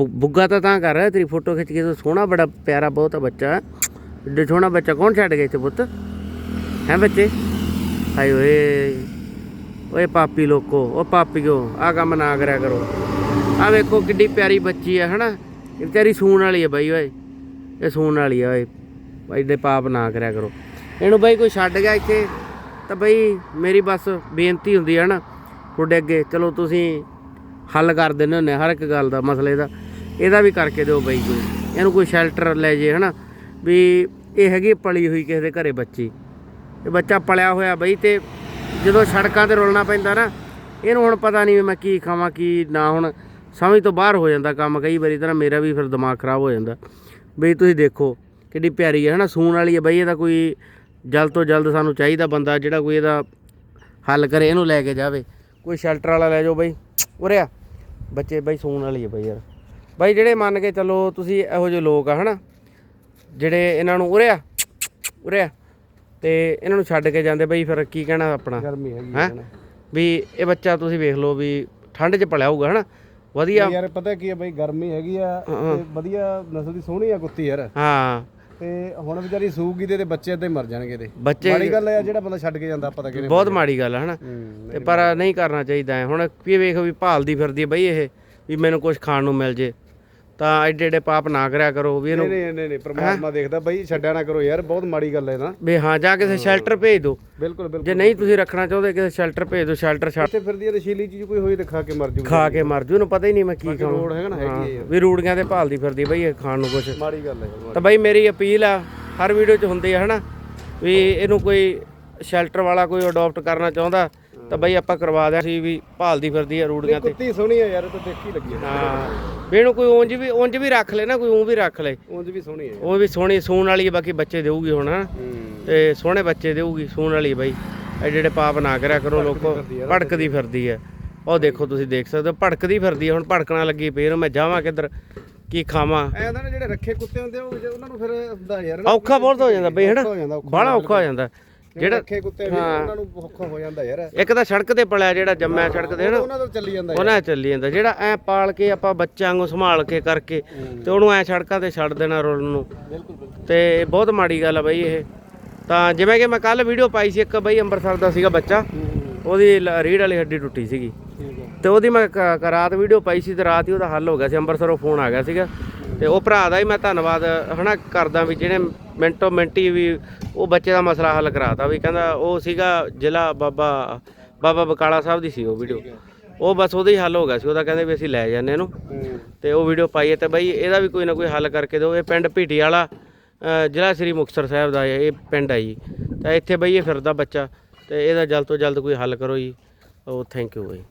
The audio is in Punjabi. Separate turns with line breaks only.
ਬੁ- ਬੁੱਗਾ ਤਾਂ ਤਾਂ ਕਰ ਰਿਹਾ ਤੇਰੀ ਫੋਟੋ ਖਿੱਚ ਕੇ ਤੂੰ ਸੋਹਣਾ ਬੜਾ ਪਿਆਰਾ ਬਹੁਤ ਆ ਬੱਚਾ। ਏਡੇ ਸੋਹਣਾ ਬੱਚਾ ਕੌਣ ਛੱਡ ਗਿਆ ਇੱਥੇ ਪੁੱਤ? ਹੈ ਬੱਚੇ? ਹਾਏ ਓਏ ਓਏ ਪਾਪੀ ਲੋਕੋ ਉਹ ਪਾਪੀਓ ਆ ਕੰਮ ਨਾ ਕਰਿਆ ਕਰੋ। ਆ ਵੇਖੋ ਕਿੱਡੀ ਪਿਆਰੀ ਬੱਚੀ ਆ, ਹਨਾ? ਇਹ ਵਿਚਾਰੀ ਸੂਣ ਵਾਲੀ ਆ ਬਾਈ, ਓਏ। ਇਹ ਸੂਣ ਵਾਲੀ ਆ, ਓਏ। ਬਾਈ ਦੇ ਪਾਪ ਨਾ ਕਰਿਆ ਕਰੋ। ਇਹਨੂੰ ਬਾਈ ਕੋਈ ਛੱਡ ਗਿਆ ਇੱਥੇ, ਤਾਂ ਬਈ ਮੇਰੀ ਬਸ ਬੇਨਤੀ ਹੁੰਦੀ ਹੈ ਨਾ ਤੁਹਾਡੇ ਅੱਗੇ, ਚਲੋ ਤੁਸੀਂ ਹੱਲ ਕਰ ਦਿੰਦੇ ਹੁੰਦੇ ਹਰ ਇੱਕ ਗੱਲ ਦਾ, ਮਸਲੇ ਦਾ। ਇਹਦਾ ਵੀ ਕਰਕੇ ਦਿਓ ਬਈ ਕੋਈ, ਇਹਨੂੰ ਕੋਈ ਸ਼ੈਲਟਰ ਲੈ ਜੇ, ਹਨਾ? ਵੀ ਇਹ ਹੈਗੀ ਪਲੀ ਹੋਈ ਕਿਸੇ ਦੇ ਘਰੇ ਬੱਚੀ। ਇਹ ਬੱਚਾ ਪਲਿਆ ਹੋਇਆ ਬਈ ਤੇ ਜਦੋਂ ਸੜਕਾਂ ਤੇ ਰੁਲਣਾ ਪੈਂਦਾ ਨਾ, ਇਹਨੂੰ ਹੁਣ ਪਤਾ ਨਹੀਂ ਵੀ ਮੈਂ ਕੀ ਖਾਵਾਂ, ਕੀ ਨਾ ਹੁਣ। ਸਮਝ ਤੋਂ ਬਾਹਰ ਹੋ ਜਾਂਦਾ ਕੰਮ ਕਈ ਵਾਰੀ ਤਾਂ ਮੇਰਾ ਵੀ ਫਿਰ ਦਿਮਾਗ ਖਰਾਬ ਹੋ ਜਾਂਦਾ। ਬਈ ਤੁਸੀਂ ਦੇਖੋ, ਕਿੱਡੀ ਪਿਆਰੀ ਹੈ, ਹਨਾ? ਸੂਣ ਵਾਲੀ ਹੈ ਬਈ, ਇਹਦਾ ਕੋਈ ਜਲਦ ਤੋਂ ਜਲਦ ਸਾਨੂੰ ਚਾਹੀਦਾ ਬੰਦਾ ਜਿਹੜਾ ਕੋਈ ਇਹਦਾ ਹੱਲ ਕਰੇ, ਇਹਨੂੰ ਲੈ ਕੇ ਜਾਵੇ। ਕੋਈ ਸ਼ੈਲਟਰ ਵਾਲਾ ਲੈ ਜਾਓ ਬਈ। ਉਰੇ ਆ। ਬੱਚੇ ਬਈ ਸੂਣ ਵਾਲੀ ਹੈ ਬਈ ਯਾਰ। ਬਈ ਜਿਹੜੇ ਮੰਨ ਕੇ ਚੱਲੋ ਤੁਸੀਂ ਇਹੋ ਜਿਹੇ ਲੋਕ ਆ ਹਨਾ? ਜਿਹੜੇ ਇਹਨਾਂ ਨੂੰ ਉਰੇ ਆ ਉਰੇ ਆ ਤੇ ਇਹਨਾਂ ਨੂੰ ਛੱਡ ਕੇ ਜਾਂਦੇ ਬਈ ਫਿਰ ਕੀ ਕਹਿਣਾ ਆਪਣਾ?
ਗਰਮੀ ਹੈਗੀ
ਹੈ? ਵੀ ਇਹ ਬੱਚਾ ਤੁਸੀਂ ਵੇਖ ਲਓ ਵੀ ਠੰਡ 'ਚ ਪਲਿਆ ਹੋਊਗਾ ਹਨਾ? ਵਧੀਆ।
ਯਾਰ ਪਤਾ ਕੀ ਹੈ ਬਈ ਗਰਮੀ ਹੈਗੀ ਆ। ਤੇ ਵਧੀਆ ਨਸਲ ਦੀ ਸੋਹਣੀ ਆ ਕੁੱਤੀ ਯਾਰ।
ਹਾਂ।
ਤੇ ਹੁਣ ਵਿਚਾਰੀ ਸੂਗੀ ਤੇ ਬੱਚੇ ਹੀ ਮਰ ਜਾਣਗੇ ਤੇ। ਮਾੜੀ ਗੱਲ ਹੈ ਜਿਹੜਾ ਬੰਦਾ ਛੱਡ ਕੇ ਜਾਂਦਾ ਪਤਾ ਕਿਹਨੇ
ਬਹੁਤ ਮਾੜੀ ਗੱਲ ਹੈ ਹਨਾ ਤੇ ਪਰ ਨਹੀਂ ਕਰਨਾ ਚਾਹੀਦਾ। ਹੁਣ ਕੀ ਵੇਖ ਵੀ ਭਾਲਦੀ ਫਿਰਦੀ ਹੈ ਬਈ ਇਹ ਵੀ ਮੈਨੂੰ ਕੁਝ ਖਾਣ ਨੂੰ ਮਿਲ ਜੇ। ਤਾਂ ਐਡੇ ਐਡੇ ਪਾਪ ਨਾ ਕਰਿਆ ਕਰੋ ਵੀ ਇਹਨੂੰ।
ਨਹੀਂ ਨਹੀਂ ਨਹੀਂ ਪ੍ਰਮਾਤਮਾ ਦੇਖਦਾ ਬਈ ਛੱਡਿਆ ਨਾ ਕਰੋ ਯਾਰ ਬਹੁਤ ਮਾੜੀ ਗੱਲ ਹੈ ਨਾ।
ਵੀ ਹਾਂ ਜਾ ਕਿਸੇ ਸ਼ੈਲਟਰ ਭੇਜ ਦਿਓ
ਬਿਲਕੁਲ ਬਿਲਕੁਲ
ਜੇ ਨਹੀਂ ਤੁਸੀਂ ਰੱਖਣਾ ਚਾਹੁੰਦੇ ਕਿਸੇ ਸ਼ੈਲਟਰ ਭੇਜ ਦਿਓ ਸ਼ੈਲਟਰ ਛੱਡ।
ਇੱਥੇ ਫਿਰਦੀ ਹੈ ਰਸ਼ੀਲੀ ਚੀਜ਼ ਕੋਈ ਹੋਈ ਤੇ ਖਾ ਕੇ ਮਰ ਜੂਗੀ।
ਖਾ ਕੇ ਮਰ ਜੂ ਇਹਨੂੰ ਪਤਾ ਹੀ ਨਹੀਂ ਮੈਂ ਕੀ ਖਾਵਾਂ।
ਹੈਗਾ ਨਾ ਹੈਗੀ ਹੈ।
ਵੀ ਰੂੜੀਆਂ ਤੇ ਭਾਲਦੀ ਫਿਰਦੀ ਬਈ ਇਹ ਖਾਣ ਨੂੰ ਕੁਝ
ਮਾੜੀ ਗੱਲ ਹੈ
ਤਾਂ ਬਈ ਮੇਰੀ ਅਪੀਲ ਆ ਹਰ ਵੀਡੀਓ 'ਚ ਹੁੰਦੀ ਆ ਹਨਾ? ਵੀ ਇਹਨੂੰ ਕੋਈ ਸ਼ੈਲਟਰ ਵਾਲਾ ਕੋਈ ਅਡਾਪਟ ਕਰਨਾ ਚਾਹੁੰਦਾ ਤਾਂ ਬਈ ਆਪਾਂ ਕਰਵਾ ਦਿਆਂ ਸੀ ਵੀ ਭਾਲਦੀ ਫਿਰਦੀ ਆ ਰੂੜੀਆਂ ਤੇ।
ਕੁੱਤੀ ਸੋਹਣੀ ਆ ਯਾਰ ਇਹ ਤਾਂ ਦੇਖੀ ਲੱਗੀ ਹੈ।
ਹਾਂ ਇਹਨੂੰ ਕੋਈ ਉਂਝ ਵੀ ਉਂਝ ਵੀ ਰੱਖ ਲੈ ਨਾ ਕੋਈ ਊਂ ਵੀ ਰੱਖ ਲੈ।
ਉਂਝ ਵੀ ਸੋਹਣੀ ਹੈ
ਉਹ ਵੀ ਸੋਹਣੀ ਸੂਣ ਵਾਲੀ ਆ ਬਾਕੀ ਬੱਚੇ ਦੇਊਗੀ ਹੁਣ। ਹਨਾ ਤੇ ਸੋਹਣੇ ਬੱਚੇ ਦੇਊਗੀ ਸੂਣ ਵਾਲੀ ਆ ਬਈ ਜਿਹੜੇ ਪਾਪ ਨਾ ਕਰਿਆ ਕਰੋ ਲੋਕੋ
ਆ,
ਭੜਕਦੀ ਫਿਰਦੀ ਹੈ ਉਹ ਦੇਖੋ ਤੁਸੀਂ ਦੇਖ ਸਕਦੇ ਹੋ ਭੜਕਦੀ ਫਿਰਦੀ ਹੈ ਹੁਣ ਭੜਕਣਾ ਲੱਗੀ ਇਹਨੂੰ ਮੈਂ ਜਾਵਾਂ ਕਿੱਧਰ ਕੀ ਖਾਵਾਂ।
ਐ ਹੁੰਦਾ ਨਾ ਜਿਹੜੇ ਰੱਖੇ ਕੁੱਤੇ ਹੁੰਦੇ ਆ, ਉਹ ਜੇ ਉਹਨਾਂ ਨੂੰ ਫਿਰ ਹੁੰਦਾ ਯਾਰ। ਨਾ
ਔਖਾ ਬਹੁਤ ਹੋ ਜਾਂਦਾ ਬਈ ਹਨਾ
ਔਖਾ ਹੋ ਜਾਂਦਾ ਔਖਾ
ਬੜਾ ਔਖਾ ਹੋ ਜਾਂਦਾ।
ਜਿਹੜੇ ਰੱਖੇ ਕੁੱਤੇ ਵੀ ਉਹਨਾਂ ਨੂੰ ਔਖਾ ਹੋ ਜਾਂਦਾ ਯਾਰ।
ਇੱਕ ਤਾਂ ਸੜਕ ਤੇ ਪਲਿਆ ਜਿਹੜਾ ਜੰਮਿਆ ਸੜਕ ਤੇ ਹਨਾ
ਉਹਨਾਂ ਤੋਂ ਚੱਲੀ ਜਾਂਦਾ ਯਾਰ।
ਉਹਨਾਂ ਚੱਲੀ ਜਾਂਦਾ। ਜਿਹੜਾ ਐ ਪਾਲ ਕੇ ਆਪਾਂ ਬੱਚਿਆਂ ਵਾਂਗੂ ਸੰਭਾਲ ਕੇ ਕਰਕੇ ਤੇ ਉਹਨੂੰ ਐ ਸੜਕਾਂ ਤੇ ਛੱਡ ਦੇਣਾ ਰੁਲਣ ਨੂੰ।
ਬਿਲਕੁਲ ਬਿਲਕੁਲ।
ਤੇ ਇਹ ਬਹੁਤ ਮਾੜੀ ਗੱਲ ਆ ਬਈ ਇਹ। ਤਾਂ ਜਿਵੇਂ ਕਿ ਮੈਂ ਕੱਲ ਵੀਡੀਓ ਪਾਈ ਸੀ ਇੱਕ ਬਈ ਅੰਮ੍ਰਿਤਸਰ ਦਾ ਸੀਗਾ ਬੱਚਾ। ਉਹਦੀ ਲ- ਰੀੜ੍ਹ ਵਾਲੀ ਹੱਡੀ ਟੁੱਟੀ ਸੀਗੀ।
ਠੀਕ ਹੈ
ਤੇ ਉਹਦੀ ਮੈਂ ਕ- ਕ- ਰਾਤ ਵੀਡੀਓ ਪਾਈ ਸੀ ਤੇ ਰਾਤ ਹੀ ਉਹਦਾ ਹੱਲ ਹੋ ਗਿਆ ਸੀ। ਅੰਮ੍ਰਿਤਸਰੋਂ ਫੋਨ ਆ ਗਿਆ ਸੀਗਾ। ਤੇ ਉਹ ਭਰਾ ਦਾ ਹੀ ਮੈਂ ਧੰਨਵਾਦ ਹਨਾ ਕਰਦਾ ਵੀ ਜਿਹੜੇ ਮਿੰਟੋ ਮਿੰਟੀ ਵੀ ਉਹ ਬੱਚੇ ਦਾ ਮਸਲਾ ਹੱਲ ਕਰਾਤਾ ਵੀ ਕਹਿੰਦਾ ਉਹ ਸੀਗਾ ਜ਼ਿਲ੍ਹਾ ਬਾਬਾ ਬਾਬਾ ਬਕਾਲਾ ਸਾਹਿਬ ਦੀ ਸੀ ਉਹ ਵੀਡੀਓ। ਉਹ ਬਸ ਉਹਦਾ ਹੀ ਹੱਲ ਹੋ ਗਿਆ ਸੀ ਉਹਦਾ ਕਹਿੰਦੇ ਵੀ ਅਸੀਂ ਲੈ ਜਾਂਦੇ ਇਹਨੂੰ। ਤੇ ਉਹ ਵੀਡੀਓ ਪਾਈ ਹੈ ਤੇ ਬਈ ਇਹਦਾ ਵੀ ਕੋਈ ਨਾ ਕੋਈ ਹੱਲ ਕਰਕੇ ਦਿਓ। ਇਹ ਪਿੰਡ ਭੀਟੀ ਵਾਲਾ ਜ਼ਿਲ੍ਹਾ ਸ੍ਰੀ ਮੁਕਤਸਰ ਸਾਹਿਬ ਦਾ ਇਹ ਪਿੰਡ ਆ ਜੀ। ਤਾਂ ਇੱਥੇ ਬਈ ਇਹ ਫਿਰਦਾ ਬੱਚਾ ਤੇ ਇਹਦਾ ਜਲਦ ਤੋਂ ਜਲਦ ਕੋਈ ਹੱਲ ਕਰੋ ਜੀ। ਉਹ ਥੈਂਕ ਯੂ ਬਈ।